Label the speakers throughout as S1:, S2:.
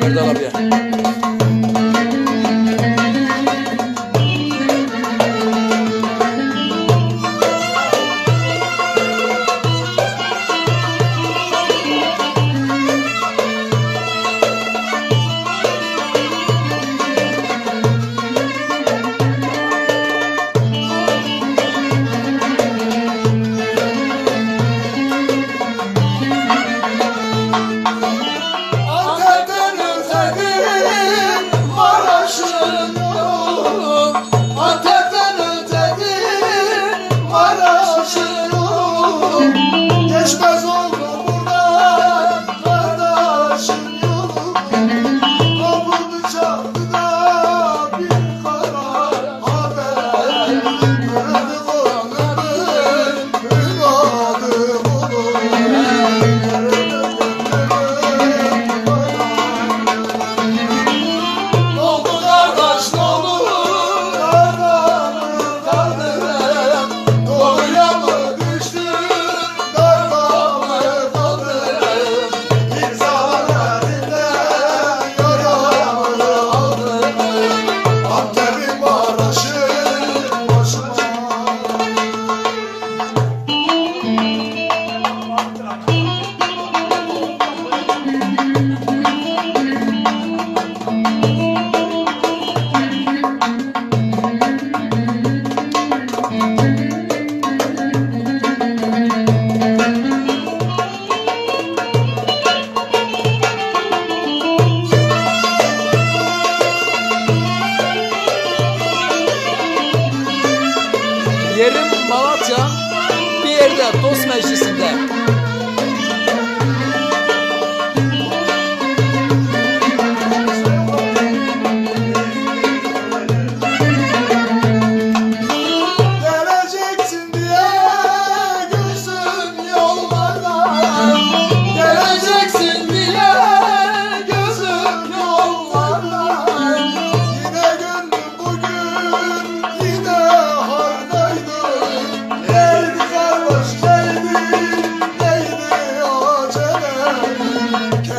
S1: 没事了，别。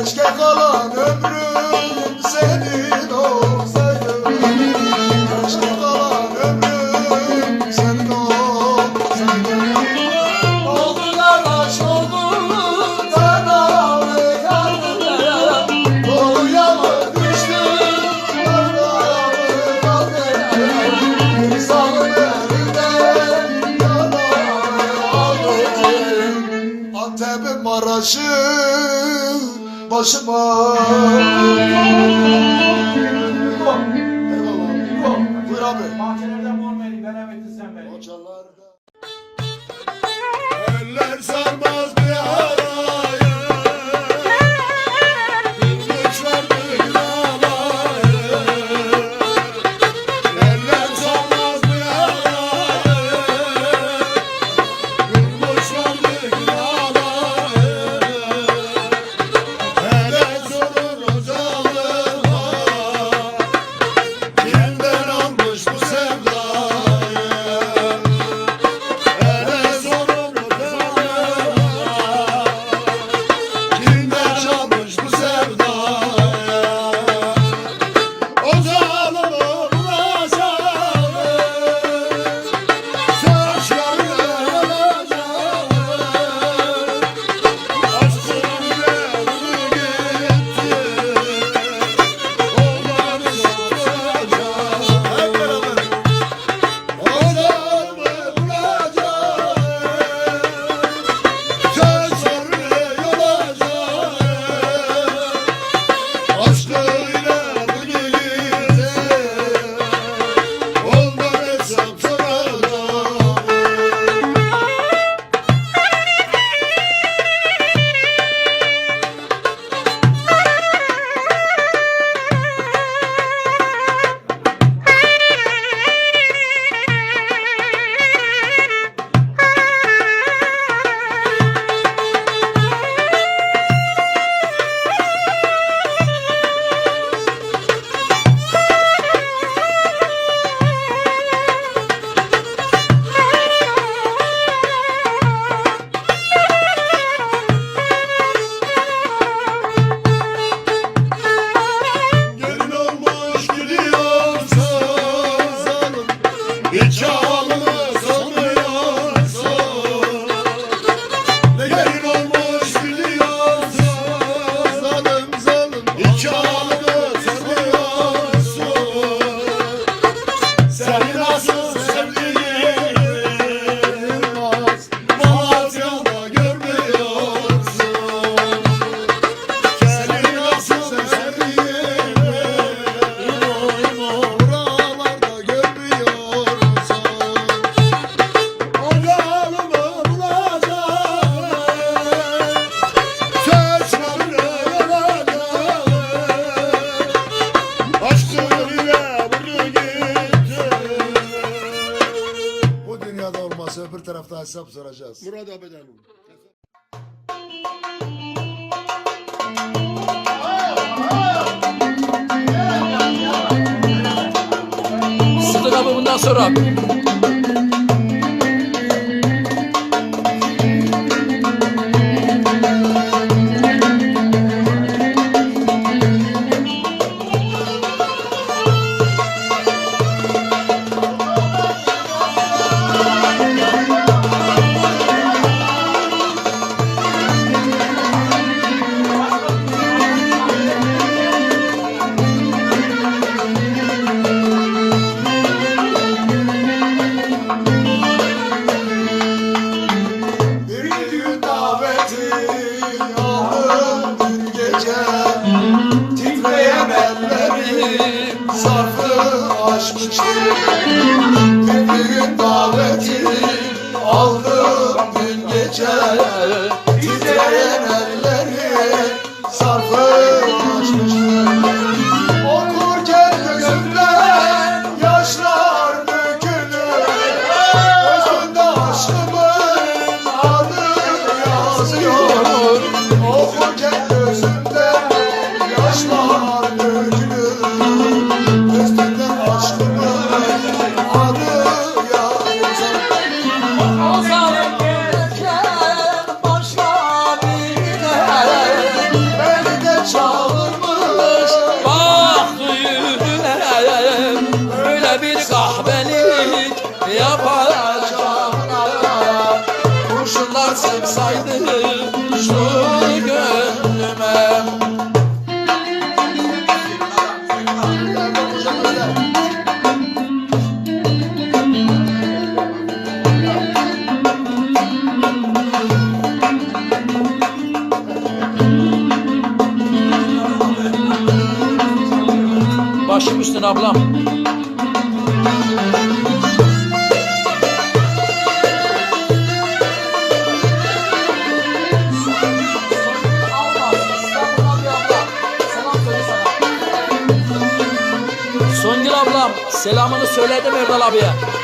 S1: Keşke kalan ömrüm senin olsaydı. Keşke kalan ömrüm senin olsaydı. Oldu kardeş oldu Tedavi kaldıra Dolu yama düştü Tedavi kaldıra İnsanın elinden Yanağı aldı Antep'in Maraş'ı বসবো। Yoksa öbür tarafta hesap soracağız.
S2: Murat Abedanoğlu.
S3: Sıdık abi bundan sonra.
S1: Yandım dün gece Titreyen ellerim Zarfı açmıştı Büyük davetim Aldım dün gece.
S3: Başım üstüne ablam. Songül ablam selamını söyledi Mevlal abiye.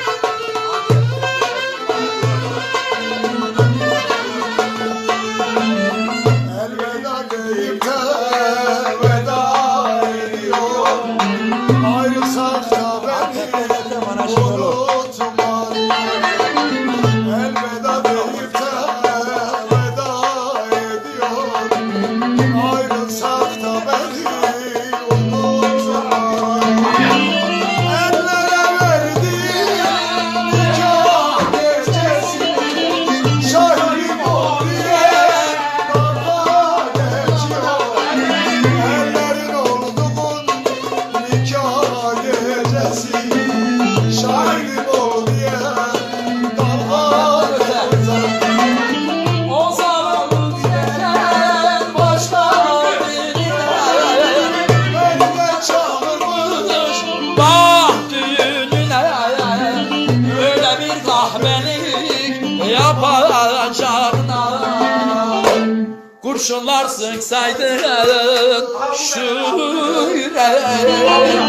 S3: kurşunlar sıksaydın şu yüreğim.